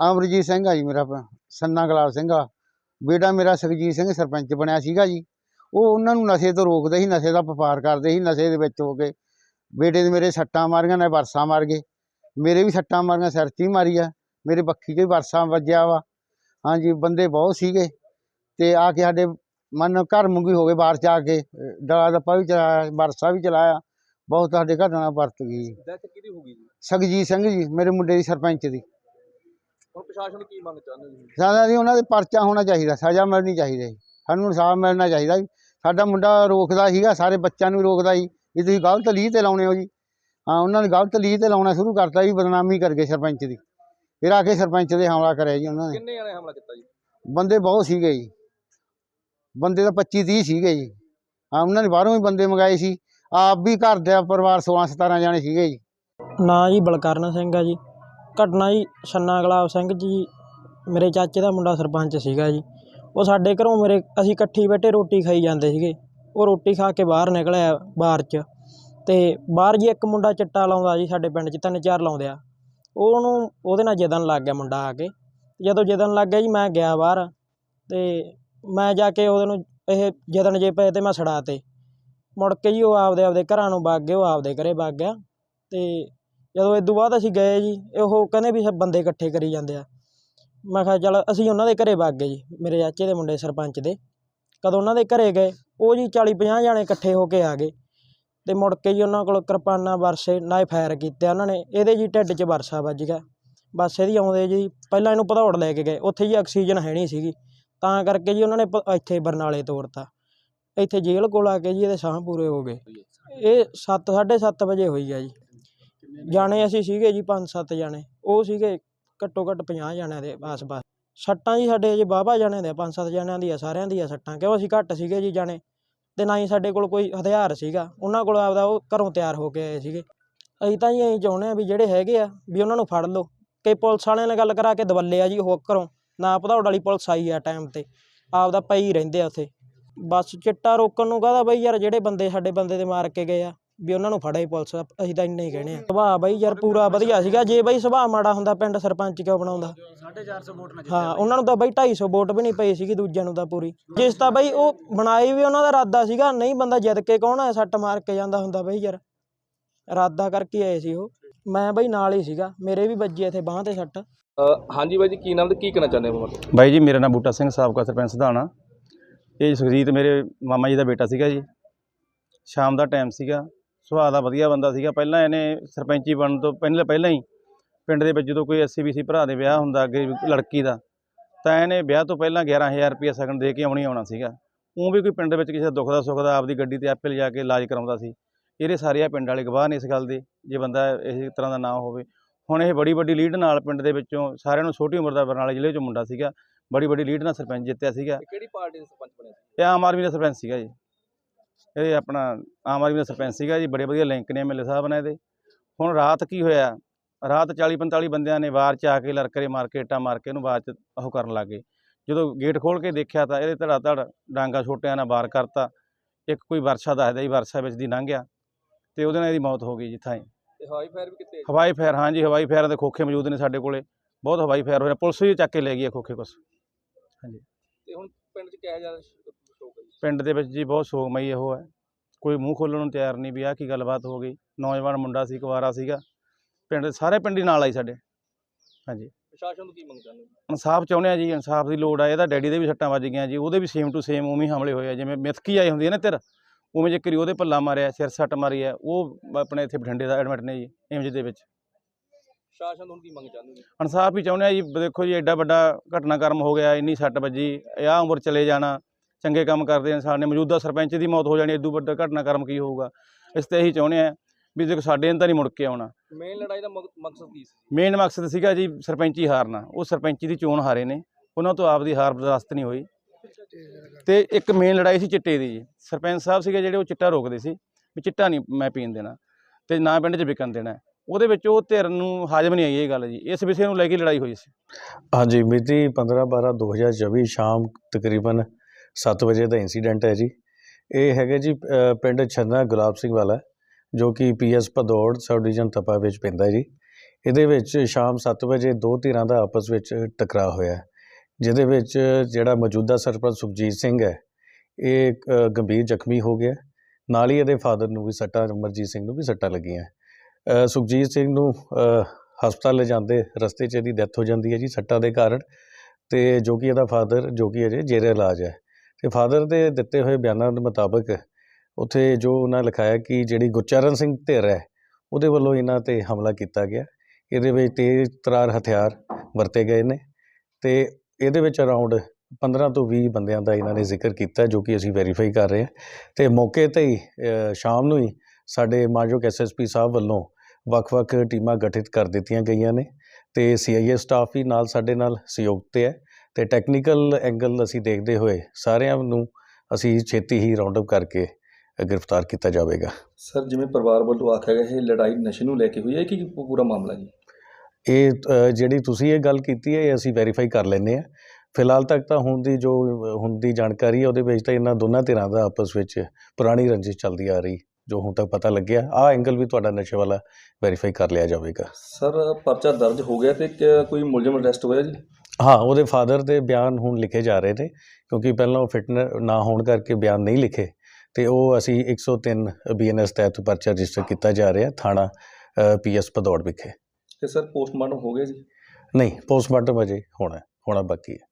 ਅਮਰਜੀਤ ਸਿੰਘ ਆ ਜੀ ਮੇਰਾ ਸੰਨਾ ਗੁਲਾਬ ਸਿੰਘ ਆ। ਬੇਟਾ ਮੇਰਾ ਸੁਖਜੀਤ ਸਿੰਘ ਸਰਪੰਚ ਬਣਿਆ ਸੀਗਾ ਜੀ। ਉਹ ਉਹਨਾਂ ਨੂੰ ਨਸ਼ੇ ਤੋਂ ਰੋਕਦੇ ਸੀ ਨਸ਼ੇ ਦਾ ਵਪਾਰ ਕਰਦੇ ਸੀ ਨਸ਼ੇ ਦੇ ਵਿੱਚ ਹੋ ਕੇ। ਬੇਟੇ ਦੇ ਮੇਰੇ ਸੱਟਾਂ ਮਾਰੀਆਂ ਨੇ ਵਰਸਾ ਮਾਰ ਗਏ। ਮੇਰੇ ਵੀ ਸੱਟਾਂ ਮਾਰੀਆਂ ਸਿਰ 'ਚ ਹੀ ਮਾਰੀ ਆ। ਮੇਰੇ ਬੱਖੀ 'ਚ ਵੀ ਵਰਸਾ ਵੱਜਿਆ ਵਾ। ਹਾਂਜੀ ਬੰਦੇ ਬਹੁਤ ਸੀਗੇ। ਤੇ ਆ ਕੇ ਸਾਡੇ ਮਨ ਘਰ ਮੁੰਗੀ ਹੋ ਗਏ ਬਾਹਰ ਆ ਕੇ। ਡਲਾ ਦੱਪਾ ਵੀ ਚਲਾਇਆ ਵਰਸਾ ਵੀ ਚਲਾਇਆ। ਬਹੁਤ ਸਾਡੇ ਘਟਨਾ ਵਰਤ ਗਈ ਡੈਥ ਕਿਹਦੀ ਹੋ ਗਈ ਜੀ? ਸੁਖਜੀਤ ਸਿੰਘ ਜੀ ਮੇਰੇ ਮੁੰਡੇ ਦੀ ਸਰਪੰਚ ਦੀ। ਹੁਣ ਪ੍ਰਸ਼ਾਸਨ ਕੀ ਮੰਗ ਚਾਹੁੰਦੇ ਹੋ ਜੀ ਸਾਡਾ ਦੀ ਉਹਨਾਂ ਦੇ ਪਰਚਾ ਹੋਣਾ ਚਾਹੀਦਾ ਸਜ਼ਾ ਮਿਲਣੀ ਚਾਹੀਦੀ ਜੀ। ਸਾਨੂੰ ਇਨਸਾਫ ਮਿਲਣਾ ਚਾਹੀਦਾ ਜੀ। ਸਾਡਾ ਮੁੰਡਾ ਰੋਕਦਾ ਸੀਗਾ ਸਾਰੇ ਬੱਚਿਆਂ ਨੂੰ ਰੋਕਦਾ ਸੀ ਵੀ ਤੁਸੀਂ ਗਲਤ ਲੀਹ ਤੇ ਲਾਉਣੇ ਹੋ ਜੀ। ਹਾਂ ਉਹਨਾਂ ਨੇ ਗਲਤ ਲੀਹ ਤੇ ਲਾਉਣਾ ਸ਼ੁਰੂ ਕਰਤਾ ਜੀ ਬਦਨਾਮੀ ਕਰ ਗਏ ਸਰਪੰਚ ਦੀ। ਫਿਰ ਆ ਕੇ ਸਰਪੰਚ ਦੇ ਹਮਲਾ ਕਰਿਆ ਜੀ ਉਹਨਾਂ ਨੇ। ਕਿੰਨੇ ਜਣੇ ਹਮਲਾ ਕੀਤਾ ਜੀ? ਬੰਦੇ ਬਹੁਤ ਸੀਗੇ ਜੀ। ਬੰਦੇ ਤਾਂ 25 30 ਸੀਗੇ ਜੀ। ਹਾਂ ਉਹਨਾਂ ਨੇ ਬਾਹਰੋਂ ਵੀ ਬੰਦੇ ਮੰਗਾਏ ਸੀ। ਆਪ ਵੀ ਘਰ ਦਾ ਪਰਿਵਾਰ 16 17 ਜਾਣੇ ਸੀਗੇ ਜੀ। ਨਾਂ ਜੀ ਬਲਕਰਨ ਸਿੰਘ ਆ ਜੀ। ਘਟਨਾ ਜੀ, ਛੰਨਾ ਗੁਲਾਬ ਸਿੰਘ ਜੀ, ਮੇਰੇ ਚਾਚੇ ਦਾ ਮੁੰਡਾ ਸਰਪੰਚ ਸੀਗਾ ਜੀ। ਉਹ ਸਾਡੇ ਘਰੋਂ ਮੇਰੇ, ਅਸੀਂ ਇਕੱਠੀ ਬੈਠੇ ਰੋਟੀ ਖਾਈ ਜਾਂਦੇ ਸੀਗੇ। ਉਹ ਰੋਟੀ ਖਾ ਕੇ ਬਾਹਰ ਨਿਕਲਿਆ ਬਾਹਰ 'ਚ ਅਤੇ ਬਾਹਰ ਜੀ ਇੱਕ ਮੁੰਡਾ ਚਿੱਟਾ ਲਾਉਂਦਾ ਜੀ ਸਾਡੇ ਪਿੰਡ 'ਚ, ਤਿੰਨ ਚਾਰ ਲਾਉਂਦੇ ਆ। ਉਹ ਉਹਨੂੰ, ਉਹਦੇ ਨਾਲ ਜਦਨ ਲੱਗ ਗਿਆ ਮੁੰਡਾ ਆ ਕੇ। ਜਦੋਂ ਜਦਨ ਲੱਗ ਗਿਆ ਜੀ, ਮੈਂ ਗਿਆ ਬਾਹਰ ਅਤੇ ਮੈਂ ਜਾ ਕੇ ਉਹਦੇ ਨੂੰ, ਇਹ ਜਦਨ ਜੇ ਪਏ ਤੇ ਮੈਂ ਛੜਾ ਤੇ ਮੁੜ ਕੇ ਜੀ ਉਹ ਆਪਦੇ ਆਪਦੇ ਘਰਾਂ ਨੂੰ ਵਗ ਗਏ ਉਹ ਆਪਦੇ ਘਰੇ ਵਗ ਗਿਆ ਅਤੇ ਜਦੋਂ ਇਦੋਂ ਬਾਅਦ ਅਸੀਂ ਗਏ ਜੀ ਉਹ ਕਹਿੰਦੇ ਵੀ ਸਭ ਬੰਦੇ ਇਕੱਠੇ ਕਰੀ ਜਾਂਦੇ ਆ। ਮੈਂ ਕਿਹਾ ਚੱਲ ਅਸੀਂ ਉਹਨਾਂ ਦੇ ਘਰ ਵਗ ਗਏ ਜੀ, ਮੇਰੇ ਚਾਚੇ ਦੇ ਮੁੰਡੇ ਸਰਪੰਚ ਦੇ। ਕਦੋਂ ਉਹਨਾਂ ਦੇ ਘਰੇ ਗਏ, ਉਹ ਜੀ 40 50 ਜਾਣੇ ਇਕੱਠੇ ਹੋ ਕੇ ਆ ਗਏ। ਅਤੇ ਮੁੜ ਕੇ ਜੀ ਉਹਨਾਂ ਕੋਲ ਕਿਰਪਾਨਾਂ, ਵਰਸੇ ਨਾਇ ਫਾਇਰ ਕੀਤੇ ਉਹਨਾਂ ਨੇ। ਇਹਦੇ ਜੀ ਢਿੱਡ 'ਚ ਵਰਸਾ ਵੱਜ ਗਿਆ। ਬਸ ਇਹਦੀ ਆਉਂਦੇ ਜੀ, ਪਹਿਲਾਂ ਇਹਨੂੰ ਭਦੌੜ ਲੈ ਕੇ ਗਏ। ਉੱਥੇ ਜੀ ਆਕਸੀਜਨ ਹੈ ਨਹੀਂ ਸੀਗੀ। ਤਾਂ ਕਰਕੇ ਜੀ ਉਹਨਾਂ ਨੇ ਪ- ਇੱਥੇ ਬਰਨਾਲੇ ਤੋਰਤਾ। ਇੱਥੇ ਜੇਲ੍ਹ ਕੋਲ ਆ ਕੇ ਜੀ ਇਹਦੇ ਸਾਹ ਪੂਰੇ ਹੋ ਗਏ। ਇਹ 7 7:30 ਵਜੇ ਹੋਈ ਆ ਜੀ। ਜਾਣੇ ਅਸੀਂ ਸੀਗੇ ਜੀ 5-7 ਜਾਣੇ, ਉਹ ਸੀਗੇ ਘੱਟੋ ਘੱਟ 50 ਜਾਣਿਆਂ ਦੇ ਆਸ-ਪਾਸ। ਸੱਟਾਂ ਜੀ ਸਾਡੇ ਜੀ ਬਾਬਾ ਜਾਣਿਆਂ ਦੇ 5-7 ਜਾਣਿਆਂ ਦੀਆਂ, ਸਾਰਿਆਂ ਦੀਆਂ ਸੱਟਾਂ, ਕਿਉਂ ਅਸੀਂ ਘੱਟ ਸੀਗੇ ਜੀ ਜਾਣੇ। ਤੇ ਨਾ ਹੀ ਸਾਡੇ ਕੋਲ ਕੋਈ ਹਥਿਆਰ ਸੀਗਾ, ਉਹਨਾਂ ਕੋਲ ਆਪਦਾ ਉਹ ਘਰੋਂ ਤਿਆਰ ਹੋ ਕੇ ਆਏ ਸੀਗੇ। ਅਸੀਂ ਤਾਂ ਜੀ ਐਂ ਚਾਹੁੰਦੇ ਆ ਵੀ ਜਿਹੜੇ ਹੈਗੇ ਆ, ਵੀ ਉਹਨਾਂ ਨੂੰ ਫੜ ਲਓ। ਕਿ ਪੁਲਿਸ ਵਾਲਿਆਂ ਨਾਲ ਗੱਲ ਕਰਾ ਕੇ ਦਵੱਲੇ ਆ ਜੀ ਉਹ ਘਰੋਂ, ਨਾ ਭਦੌੜ ਵਾਲੀ ਪੁਲਿਸ ਆਈ ਆ ਟਾਈਮ ਤੇ, ਆਪਦਾ ਪਈ ਰਹਿੰਦੇ ਆ ਉੱਥੇ। ਬਸ ਚਿੱਟਾ ਰੋਕਣ ਨੂੰ ਕਹਦਾ ਬਈ ਯਾਰ, ਜਿਹੜੇ ਬੰਦੇ ਸਾਡੇ ਬੰਦੇ ਦੇ ਮਾਰ ਕੇ ਗਏ ਆ। ਵੀ ਉਹਨਾਂ ਨੂੰ ਫੜੇ ਪੁਲਿਸ ਅਸੀਂ ਤਾਂ ਇੰਨੇ ਹੀ ਕਹਿੰਦੇ ਆ ਸੁਭਾਅ ਬਈ ਯਾਰ ਪੂਰਾ ਵਧੀਆ ਸੀਗਾ ਜੇ ਬਈ ਸੁਭਾਅ ਮਾੜਾ ਹੁੰਦਾ ਪਿੰਡ ਸਰਪੰਚ ਕਿਉਂ ਬਣਾਉਂਦਾ? 450 ਵੋਟ ਨਾਲ ਹਾਂ ਉਹਨਾਂ ਨੂੰ ਤਾਂ ਬਈ 250 ਵੋਟ ਵੀ ਨਹੀਂ ਪਈ ਸੀਗੀ ਦੂਜਿਆਂ ਨੂੰ ਤਾਂ ਪੂਰੀ। ਜਿਸ ਤਾਂ ਬਈ ਉਹ ਬਣਾਈ ਵੀ ਉਹਨਾਂ ਦਾ ਇਰਾਦਾ ਸੀਗਾ ਨਹੀਂ ਬੰਦਾ ਜਿੱਦ ਕੇ ਕੌਣ ਆ ਸੱਟ ਮਾਰ ਕੇ ਜਾਂਦਾ ਹੁੰਦਾ ਬਈ ਯਾਰ। ਇਰਾਦਾ ਕਰਕੇ ਆਏ ਸੀ ਉਹ। ਮੈਂ ਬਈ ਨਾਲ ਹੀ ਸੀਗਾ ਮੇਰੇ ਵੀ ਵੱਜੀ ਇੱਥੇ ਬਾਹਾਂ ਤੇ ਸੱਟ। ਹਾਂਜੀ ਬਾਈ ਜੀ ਕੀ ਨਾਮ ਤੇ ਕੀ ਕਹਿਣਾ ਚਾਹੁੰਦੇ ਹੋ ਮਤਲਬ ਬਾਈ ਜੀ ਮੇਰਾ ਨਾਮ ਬੂਟਾ ਸਿੰਘ ਸਾਬਕਾ ਸਰਪੰਚ ਸਧਾਣਾ। ਇਹ ਸੁਖਜੀਤ ਮੇਰੇ ਮਾਮਾ ਜੀ ਦਾ ਬੇਟਾ ਸੀਗਾ ਜੀ। ਸ਼ਾਮ ਦਾ ਟਾਈਮ ਸੀਗਾ। ਸੁਭਾਅ ਦਾ ਵਧੀਆ ਬੰਦਾ ਸੀਗਾ। ਪਹਿਲਾਂ ਇਹਨੇ ਸਰਪੰਚੀ ਬਣਨ ਤੋਂ ਪਹਿਲਾਂ ਪਹਿਲਾਂ ਹੀ ਪਿੰਡ ਦੇ ਵਿੱਚ ਜਦੋਂ ਕੋਈ ਐਸਸੀਬੀਸੀ ਭਰਾ ਦੇ ਵਿਆਹ ਹੁੰਦਾ ਅੱਗੇ ਲੜਕੀ ਦਾ ਤਾਂ ਇਹਨੇ ਵਿਆਹ ਤੋਂ ਪਹਿਲਾਂ 11000 ਰੁਪਏ ਸਗਨ ਦੇ ਕੇ ਆਉਣੀ ਆਉਣਾ ਸੀਗਾ। ਉਹ ਵੀ ਕੋਈ ਪਿੰਡ ਦੇ ਵਿੱਚ ਕਿਸੇ ਦਾ ਦੁੱਖ ਦਾ ਸੁੱਖ ਦਾ ਆਪਦੀ ਗੱਡੀ ਤੇ ਆਪੇ ਲਿਜਾ ਕੇ ਇਲਾਜ ਕਰਾਉਂਦਾ ਸੀ। ਇਹਦੇ ਸਾਰੇ ਆ ਪਿੰਡ ਵਾਲੇ ਗਵਾਹ ਨੇ ਇਸ ਗੱਲ ਦੇ ਜੇ ਬੰਦਾ ਇਸ ਤਰ੍ਹਾਂ ਦਾ ਨਾ ਹੋਵੇ। ਹੁਣ ਇਹ ਬੜੀ ਵੱਡੀ ਲੀਡ ਨਾਲ ਪਿੰਡ ਦੇ ਵਿੱਚੋਂ ਸਾਰਿਆਂ ਨੂੰ ਛੋਟੀ ਉਮਰ ਦਾ ਬਰਨਾਲੇ ਜ਼ਿਲ੍ਹੇ 'ਚੋਂ ਮੁੰਡਾ ਸੀਗਾ। ਬੜੀ ਵੱਡੀ ਲੀਡ ਨਾਲ ਸਰਪੰਚ ਜਿੱਤਿਆ ਸੀਗਾ। ਕਿਹੜੀ ਪਾਰਟੀ ਦਾ ਸਰਪੰਚ ਬਣਿਆ ਸੀ? ਇਹ ਆਮ ਆਦਮੀ ਦਾ ਸਰਪੰਚ ਸੀਗਾ ਜੀ। ਇਹ ਆਪਣਾ ਆਮ ਆਦਮੀ ਦਾ ਸਰਪੰਚ ਸੀਗਾ ਜੀ ਬੜੇ ਵਧੀਆ ਲਿੰਕ ਨੇ ਐਮਐਲਏ ਸਾਹਿਬ ਨਾਲ ਇਹਦੇ। ਹੁਣ ਰਾਤ ਕੀ ਹੋਇਆ? ਰਾਤ 40 45 ਬੰਦਿਆਂ ਨੇ ਵਾਰ ਚ ਆ ਕੇ ਲੜਕਰੇ ਮਾਰ ਕੇ ਇੱਟਾਂ ਮਾਰ ਕੇ ਇਹਨੂੰ ਬਾਅਦ ਚ ਉਹ ਕਰਨ ਲੱਗੇ। ਜਦੋਂ ਗੇਟ ਖੋਲ ਕੇ ਦੇਖਿਆ ਤਾਂ ਇਹਦੇ ਧੜਾ ਧੜ ਡਾਂਗਾ ਛੋਟਿਆਂ ਨਾਲ ਵਾਰ ਕਰਤਾ। ਇੱਕ ਕੋਈ ਵਰਸ਼ਾ ਦੱਸਦਾ ਜੀ ਵਰਸ਼ਾ ਵਿੱਚ ਦੀ ਲੰਘ ਗਿਆ ਤੇ ਉਹਦੇ ਨਾਲ ਇਹਦੀ ਮੌਤ ਹੋ ਗਈ ਜੀ ਥਾਂ ਤੇ ਹਵਾਈ ਫਾਇਰ ਵੀ ਕਿਤੇ ਹਵਾਈ ਫਾਇਰ ਹਾਂਜੀ ਹਵਾਈ ਫਾਇਰਾਂ ਦੇ ਖੋਖੇ ਮੌਜੂਦ ਨੇ ਸਾਡੇ ਕੋਲੇ। ਬਹੁਤ ਹਵਾਈ ਫਾਇਰ ਹੋਇਆ ਪੁਲਿਸ ਵੀ ਚੱਕ ਕੇ ਲੈ ਗਈ ਹੈ ਖੋਖੇ ਕੁਛ ਤੇ ਹੁਣ ਪਿੰਡ 'ਚ ਕਿਹੋ ਹੈ ਜੀ ਪਿੰਡ ਦੇ ਵਿੱਚ ਜੀ ਬਹੁਤ ਸੋਗਮਈ ਉਹ ਹੈ। ਕੋਈ ਮੂੰਹ ਖੋਲਣ ਨੂੰ ਤਿਆਰ ਨਹੀਂ ਵੀ ਆਹ ਕੀ ਗੱਲਬਾਤ ਹੋ ਗਈ। ਨੌਜਵਾਨ ਮੁੰਡਾ ਸੀ ਕੁਵਾਰਾ ਸੀਗਾ। ਪਿੰਡ ਦੇ ਸਾਰੇ ਪਿੰਡੀ ਨਾਲ ਆਈ ਸਾਡੇ। ਹਾਂਜੀ। ਪ੍ਰਸ਼ਾਸਨ ਨੂੰ ਕੀ ਮੰਗ ਚਾਹੁੰਦੇ ਹੋ? ਇਨਸਾਫ ਚਾਹੁੰਦੇ ਆ ਜੀ ਇਨਸਾਫ ਦੀ ਲੋੜ ਆ। ਇਹਦਾ ਡੈਡੀ ਦੇ ਵੀ ਸੱਟਾਂ ਵੱਜ ਗਈਆਂ ਜੀ। ਉਹਦੇ ਵੀ ਸੇਮ ਟੂ ਸੇਮ ਉਵੇਂ ਹਮਲੇ ਹੋਏ ਆ। ਜਿਵੇਂ ਮਿਥਕੀ ਆਈ ਹੁੰਦੀ ਹੈ ਨਾ ਤੇਰ ਉਵੇਂ ਜੇ ਕਰੀ ਉਹਦੇ ਪੱਲਾ ਮਾਰਿਆ ਸਿਰ ਸੱਟ ਮਾਰੀ ਆ ਉਹ ਆਪਣੇ ਇੱਥੇ ਬਠਿੰਡੇ ਦਾ ਐਡਮਿਟ ਨੇ ਜੀ ਏਮਜ ਦੇ ਵਿੱਚ। ਪ੍ਰਸ਼ਾਸਨ ਨੂੰ ਕੀ ਮੰਗ ਚਾਹੁੰਦੇ ਹੋ ਇਨਸਾਫ ਹੀ ਚਾਹੁੰਦੇ ਆ ਜੀ। ਦੇਖੋ ਜੀ ਐਡਾ ਵੱਡਾ ਘਟਨਾਕ੍ਰਮ ਹੋ ਗਿਆ ਇੰਨੀ ਸੱਟ ਵੱਜੀ ਇਹ ਆਹ ਉਮਰ ਚਲੇ ਜਾਣਾ। ਚੰਗੇ ਕੰਮ ਕਰਦੇ ਇਨਸਾਨ ਨੇ ਮੌਜੂਦਾ ਸਰਪੰਚ ਦੀ ਮੌਤ ਹੋ ਜਾਣੀ ਇਦੋਂ ਵੱਡਾ ਘਟਨਾਕ੍ਰਮ ਕੀ ਹੋਊਗਾ? ਇਸ ਤੇ ਇਹੀ ਚਾਹੁੰਦੇ ਆ ਵੀ ਦੇਖੋ ਸਾਡੇ ਅੰਦਰ ਨਹੀਂ ਮੁੜ ਕੇ ਆਉਣਾ। ਮੇਨ ਲੜਾਈ ਦਾ ਮਕ- ਮਕਸਦ ਕੀ ਸੀ? ਮੇਨ ਮਕਸਦ ਸੀਗਾ ਜੀ ਸਰਪੰਚੀ ਹਾਰਨਾ। ਉਹ ਸਰਪੰਚੀ ਦੀ ਚੋਣ ਹਾਰੇ ਨੇ। ਉਹਨਾਂ ਤੋਂ ਆਪਦੀ ਹਾਰ ਬਰਦਾਸ਼ਤ ਨਹੀਂ ਹੋਈ। ਤੇ ਇੱਕ ਮੇਨ ਲੜਾਈ ਸੀ ਚਿੱਟੇ ਦੀ ਜੀ। ਸਰਪੰਚ ਸਾਹਿਬ ਸੀਗੇ ਜਿਹੜੇ ਉਹ ਚਿੱਟਾ ਰੋਕਦੇ ਸੀ ਵੀ ਚਿੱਟਾ ਨਹੀਂ ਮੈਂ ਪੀਣ ਦੇਣਾ ਤੇ ਨਾ ਪਿੰਡ 'ਚ ਵਿਕਣ ਦੇਣਾ। ਉਹਦੇ ਵਿੱਚ ਉਹ ਧਿਰ ਨੂੰ ਹਾਜ਼ਮ ਨਹੀਂ ਆਈ ਇਹ ਗੱਲ ਜੀ। ਇਸ ਵਿਸ਼ੇ ਨੂੰ ਲੈ ਕੇ ਲੜਾਈ ਹੋਈ ਸੀ। ਹਾਂਜੀ ਮਿਤੀ 15 12 2024 ਸ਼ਾਮ ਤਕਰੀਬਨ 7 ਵਜੇ ਦਾ ਇਨਸੀਡੈਂਟ ਹੈ ਜੀ। ਇਹ ਹੈਗਾ ਜੀ ਪਿੰਡ ਛੰਨਾ ਗੁਲਾਬ ਸਿੰਘ ਵਾਲਾ ਜੋ ਕਿ PS Bhadaur sub division Tapa ਵਿੱਚ ਪੈਂਦਾ ਜੀ। ਇਹਦੇ ਵਿੱਚ ਸ਼ਾਮ 7 ਵਜੇ ਦੋ ਧਿਰਾਂ ਦਾ ਆਪਸ ਵਿੱਚ ਟਕਰਾਅ ਹੋਇਆ। ਜਿਹਦੇ ਵਿੱਚ ਜਿਹੜਾ ਮੌਜੂਦਾ ਸਰਪੰਚ ਸੁਖਜੀਤ ਸਿੰਘ ਹੈ ਇਹ ਗੰਭੀਰ ਜ਼ਖਮੀ ਹੋ ਗਿਆ। ਨਾਲ ਹੀ ਇਹਦੇ ਫਾਦਰ ਨੂੰ ਵੀ ਸੱਟਾਂ ਅਮਰਜੀਤ ਸਿੰਘ ਨੂੰ ਵੀ ਸੱਟਾਂ ਲੱਗੀਆਂ। ਸੁਖਜੀਤ ਸਿੰਘ ਨੂੰ ਅ, ਹਸਪਤਾਲ ਲਿਜਾਂਦੇ ਰਸਤੇ 'ਚ ਇਹਦੀ ਡੈਥ ਹੋ ਜਾਂਦੀ ਹੈ ਜੀ ਸੱਟਾਂ ਦੇ ਕਾਰਨ। ਤੇ ਜੋ ਕਿ ਇਹਦਾ ਫਾਦਰ ਜੋ ਕਿ ਅਜੇ ਜੇਰੇ ਇਲਾਜ ਹੈ। ਤੇ ਫਾਦਰ ਦੇ ਦਿੱਤੇ ਹੋਏ ਬਿਆਨਾਂ ਦੇ ਮੁਤਾਬਕ ਉੱਥੇ ਜੋ ਉਹਨਾਂ ਲਿਖਾਇਆ ਕਿ ਜਿਹੜੀ ਗੁਰਚਰਨ ਸਿੰਘ ਧਿਰ ਹੈ, ਉਹਦੇ ਵੱਲੋਂ ਇਹਨਾਂ ਤੇ ਹਮਲਾ ਕੀਤਾ ਗਿਆ। ਇਹਦੇ ਵਿੱਚ ਤੇਜ਼ ਤਰਾਰ ਹਥਿਆਰ ਵਰਤੇ ਗਏ ਨੇ ਤੇ ਇਹਦੇ ਵਿੱਚ ਅਰਾਊਂਡ 15 ਤੋਂ 20 ਬੰਦਿਆਂ ਦਾ ਇਹਨਾਂ ਨੇ ਜ਼ਿਕਰ ਕੀਤਾ, ਜੋ ਕਿ ਅਸੀਂ ਵੈਰੀਫਾਈ ਕਰ ਰਹੇ ਹਾਂ। ਤੇ ਮੌਕੇ ਤੇ ਹੀ ਸ਼ਾਮ ਨੂੰ ਹੀ ਸਾਡੇ ਮਾਨਯੋਗ ਐਸਐਸਪੀ ਸਾਹਿਬ ਵੱਲੋਂ ਵੱਖ-ਵੱਖ ਟੀਮਾਂ ਗਠਿਤ ਕਰ ਦਿੱਤੀਆਂ ਗਈਆਂ ਨੇ ਤੇ ਸੀਆਈਏ ਸਟਾਫ ਵੀ ਨਾਲ ਸਾਡੇ ਨਾਲ ਸਹਿਯੋਗ ਤੇ ਹੈ। ਤੇ ਟੈਕਨੀਕਲ ਐਂਗਲ ਅਸੀਂ ਦੇਖਦੇ ਹੋਏ ਸਾਰਿਆਂ ਨੂੰ ਅਸੀਂ ਛੇਤੀ ਹੀ ਰਾਉਂਡ ਅਪ ਕਰਕੇ ਗ੍ਰਿਫਤਾਰ ਕੀਤਾ ਜਾਵੇਗਾ। ਸਰ ਜਿਵੇਂ ਪਰਿਵਾਰ ਵੱਲੋਂ ਆਖਿਆ ਗਿਆ ਇਹ ਲੜਾਈ ਨਸ਼ੇ ਨੂੰ ਲੈ ਕੇ ਹੋਈ ਹੈ ਕਿ ਪੂਰਾ ਮਾਮਲਾ ਜੀ? ਇਹ ਜਿਹੜੀ ਤੁਸੀਂ ਇਹ ਗੱਲ ਕੀਤੀ ਹੈ ਇਹ ਅਸੀਂ ਵੈਰੀਫਾਈ ਕਰ ਲੈਂਦੇ ਹਾਂ। ਫਿਲਹਾਲ ਤੱਕ ਤਾਂ ਹੁਣ ਦੀ ਜੋ ਹੁਣ ਦੀ ਜਾਣਕਾਰੀ ਹੈ ਉਹਦੇ ਵਿੱਚ ਤਾਂ ਇਹਨਾਂ ਦੋਨਾਂ ਧਿਰਾਂ ਦਾ ਆਪਸ ਵਿੱਚ ਪੁਰਾਣੀ ਰੰਜਿਸ਼ ਚੱਲਦੀ ਆ ਰਹੀ ਜੋ ਹੁਣ ਤੱਕ ਪਤਾ ਲੱਗਿਆ। ਆਹ ਐਂਗਲ ਵੀ ਤੁਹਾਡਾ ਨਸ਼ੇ ਵਾਲਾ ਵੈਰੀਫਾਈ ਕਰ ਲਿਆ ਜਾਵੇਗਾ। ਸਰ ਪਰਚਾ ਦਰਜ ਹੋ ਗਿਆ ਤੇ ਕੋਈ ਮੁਲਜ਼ਮ ਅਰੈਸਟ ਹੋਇਆ ਜੀ? ਹਾਂ ਉਹਦੇ ਫਾਦਰ ਦੇ ਬਿਆਨ ਹੁਣ ਲਿਖੇ ਜਾ ਰਹੇ ਨੇ ਕਿਉਂਕਿ ਪਹਿਲਾਂ ਉਹ ਫਿਟ ਨਾ ਹੋਣ ਕਰਕੇ ਬਿਆਨ ਨਹੀਂ ਲਿਖੇ ਤੇ ਉਹ ਅਸੀਂ 103 ਬੀਐਨਐਸ ਤਹਿਤ ਪਰਚਾ ਰਜਿਸਟਰ ਕੀਤਾ ਜਾ ਰਿਹਾ ਥਾਣਾ ਪੀਐਸ ਭਦੌੜ ਵਿਖੇ। ਤੇ ਸਰ ਪੋਸਟਮਾਰਟਮ ਹੋ ਗਿਆ ਜੀ? ਨਹੀਂ ਪੋਸਟਮਾਰਟਮ ਅਜੇ ਹੋਣਾ ਹੋਣਾ ਬਾਕੀ ਹੈ।